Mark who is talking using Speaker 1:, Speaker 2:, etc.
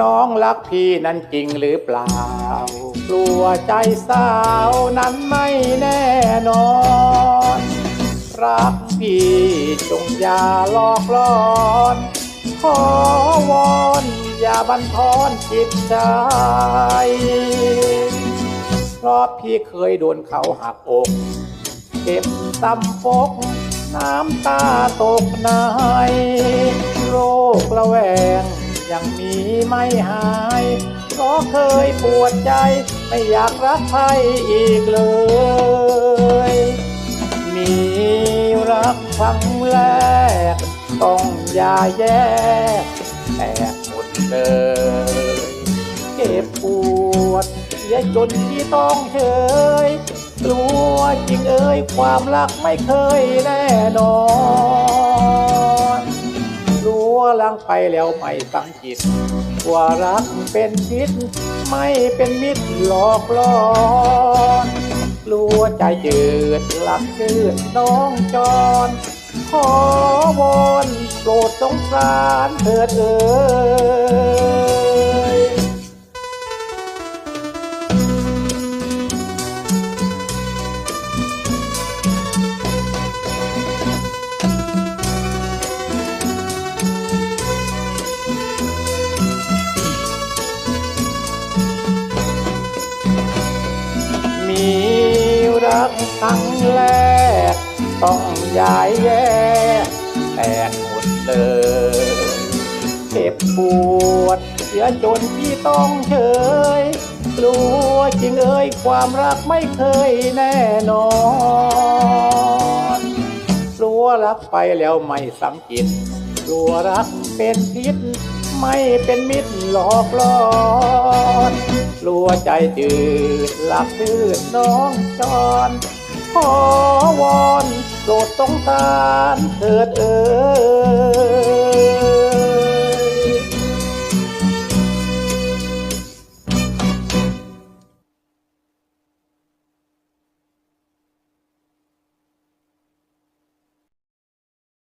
Speaker 1: น้องรักพี่นั้นจริงหรือเปล่า กลัวใจสาวนั้นไม่แน่นอน รักพี่จงอย่าหลอกลอน ขอวอนอย่าบันทอนจิตใจ เพราะพี่เคยโดนเขาหักอกเก็บซ้ำฟกน้ำตาตกในโรคละแวง ยังมีไม่หายเพราะเคยปวดใจไม่อยากรักใครอีกเลย มีรักครั้งแรก ต้องอย่าแยกแต่หมดเลยเก็บปวดเสียจนที่ต้องเฉยกลัวจริงเอ่ยความรักไม่เคยแน่นอน ลังไปแล้วไม่สังกิตว่ารักเป็นพิษไม่เป็นมิตรหลอกล่อนกลัวใจจืดหลักจืดน้องจอนขอวอนโปรดสงสารเถิดเอ่ มีรักครั้งแรก ต้องย้ายแยกแตกหมดเลยเจ็บปวดเสียจนที่ต้องเฉยกลัวจริงเอ่ยความรักไม่เคยแน่นอนกลัวรักไปแล้วไม่สังกิตกลัวรักเป็นพิษไม่เป็นมิตรหลอกหลอน ลัวใจจืดหลับพืดน้องจอนขอวอนโปรดสงสารเถิดเอ่ย